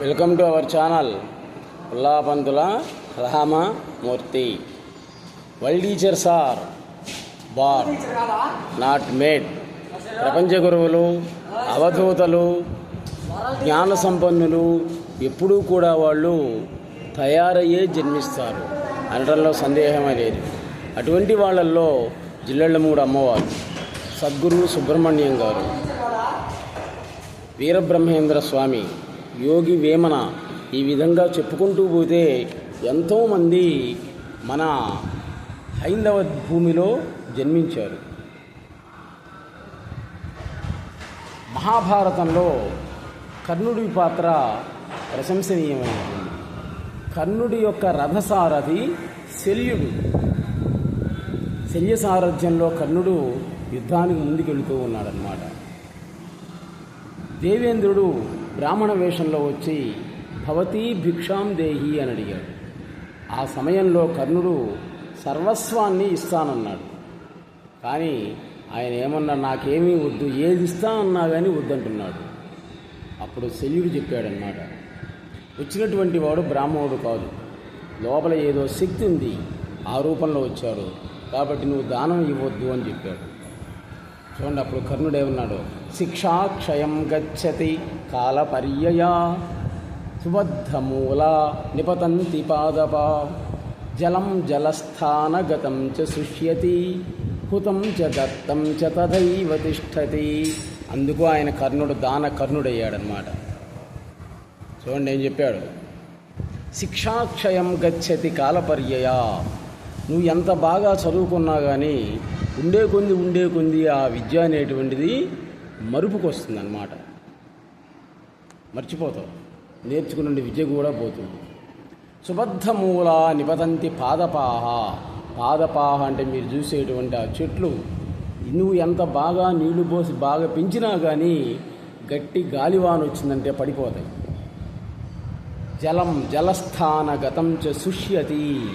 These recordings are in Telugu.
Welcome to our channel. Ullapantula Ramamurthy. World teachers are born not made. ప్రపంచ గురువులు అవధూతలు జ్ఞాన సంపన్నులు ఎప్పుడూ కూడా వాళ్ళు తయారయ్యే జన్మిస్తారు. అనడంలో సందేహమే లేదు. అటువంటి వాళ్ళల్లో జిల్లెళ్ళమూడు అమ్మవారు సద్గురు సుబ్రహ్మణ్యం గారు వీరబ్రహ్మేంద్ర స్వామి యోగి వేమన ఈ విధంగా చెప్పుకుంటూ పోతే ఎంతోమంది మన హైందవ భూమిలో జన్మించారు. మహాభారతంలో కర్ణుడి పాత్ర ప్రశంసనీయమైనటువంటి కర్ణుడి యొక్క రథసారథి శల్యుడు. శల్య సారథ్యంలో కర్ణుడు యుద్ధానికి ముందుకెళ్తూ ఉన్నాడనమాట దేవేంద్రుడు బ్రాహ్మణ వేషంలో వచ్చి భవతీ భిక్షాం దేహి అని అడిగాడు. ఆ సమయంలో కర్ణుడు సర్వస్వాన్ని ఇస్తానన్నాడు. కానీ ఆయన ఏమన్నా నాకేమీ వద్దు ఏది ఇస్తా అన్నా కానీ వద్దంటున్నాడు. అప్పుడు శల్యుడు చెప్పాడన్నమాట వచ్చినటువంటి వాడు బ్రాహ్మణుడు కాదు. లోపల ఏదో శక్తి ఉంది ఆ రూపంలో వచ్చాడు కాబట్టి నువ్వు దానం ఇవ్వద్దు అని చెప్పాడు. చూడండి అప్పుడు కర్ణుడే ఉన్నాడు శిక్షాక్షయం గచ్చతి కాలపర్యయా సుబద్ధమూల నిపతంతి పాదప. జలం జలస్థానగతం చ సుష్యతి హుతం చ దత్తం చ తదైవ తిష్టతి. అందుకు ఆయన కర్ణుడు దాన కర్ణుడయ్యాడనమాట చూడండి ఏం చెప్పాడు? శిక్షాక్షయం గచ్చతి కాలపర్యయా. నువ్వు ఎంత బాగా చదువుకున్నా కానీ ఉండే కొంది ఉండే కొంది ఆ విద్య అనేటువంటిది మరుపుకు వస్తుందన్నమాట మర్చిపోతావు నేర్చుకున్న విద్య కూడా పోతుంది. సుబద్ధమూల నిపతంతి పాదపాహ. పాదపాహ అంటే మీరు చూసేటువంటి ఆ చెట్లు నువ్వు ఎంత బాగా నీళ్ళు పోసి బాగా పెంచినా కానీ గట్టి గాలివాన వచ్చిందంటే పడిపోతాయి. జలం జలస్థాన గతం చ శుష్యతి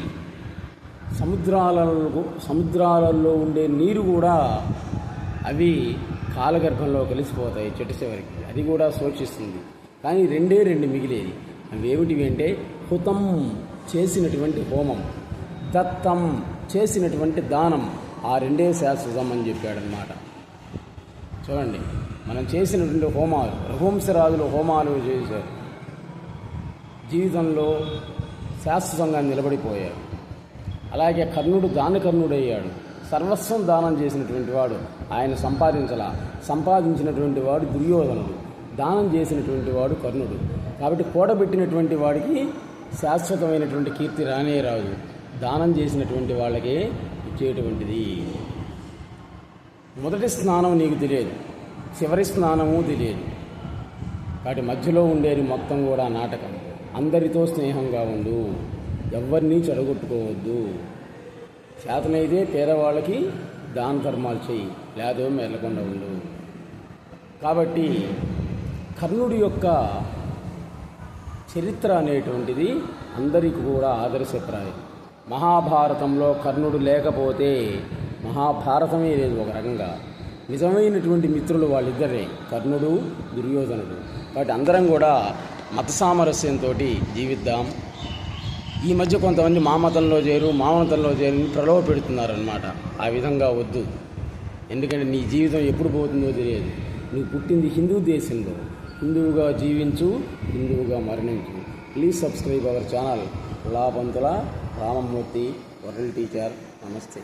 సముద్రాలలో సముద్రాలలో ఉండే నీరు కూడా అవి కాలగర్భంలో కలిసిపోతాయి చెట్టు చివరికి. అది కూడా శోషిస్తుంది. కానీ రెండే రెండు మిగిలేది అవి ఏమిటివి అంటే హుతం చేసినటువంటి హోమం దత్తం చేసినటువంటి దానం. ఆ రెండే శాశ్వతం అని చెప్పాడనమాట చూడండి మనం చేసినటువంటి హోమాలు రఘువంశరాజులు హోమాలు చేశారు. జీవితంలో శాశ్వతంగా నిలబడిపోయారు. అలాగే కర్ణుడు దాన కర్ణుడయ్యాడు. సర్వస్వం దానం చేసినటువంటి వాడు. ఆయన సంపాదించాల. సంపాదించినటువంటి వాడు దుర్యోధనుడు. దానం చేసినటువంటి వాడు కర్ణుడు. కాబట్టి కూడబెట్టినటువంటి వాడికి శాశ్వతమైనటువంటి కీర్తి రానే రాదు. దానం చేసినటువంటి వాళ్ళకే ఇచ్చేటువంటిది. మొదటి స్నానం నీకు తెలియదు. చివరి స్నానము తెలియదు. వాటి మధ్యలో ఉండేది మొత్తం కూడా నాటకం. అందరితో స్నేహంగా ఉండు. ఎవరిని చెడగొట్టుకోవద్దు. చేతనైతే పేదవాళ్ళకి దాన ధర్మాలు చేయి లేదో మెల్లకుండా ఉండు. కాబట్టి కర్ణుడి యొక్క చరిత్ర అనేటువంటిది అందరికీ కూడా ఆదర్శప్రాయం. మహాభారతంలో కర్ణుడు లేకపోతే మహాభారతమే లేదు ఒక రకంగా. నిజమైనటువంటి మిత్రులు వాళ్ళిద్దరే కర్ణుడు దుర్యోధనుడు. కాబట్టి అందరం కూడా మత సామరస్యంతో జీవిద్దాం. ఈ మధ్య కొంతమంది మా మతంలో చేరు మా మతంలో చేరు ప్రలోభ పెడుతున్నారనమాట ఆ విధంగా వద్దు. ఎందుకంటే నీ జీవితం ఎప్పుడు పోతుందో తెలియదు. నువ్వు పుట్టింది హిందూ దేశంలో. హిందువుగా జీవించు హిందువుగా మరణించు. Please subscribe our channel. Lapantula Ramamurthy world teacher. నమస్తే.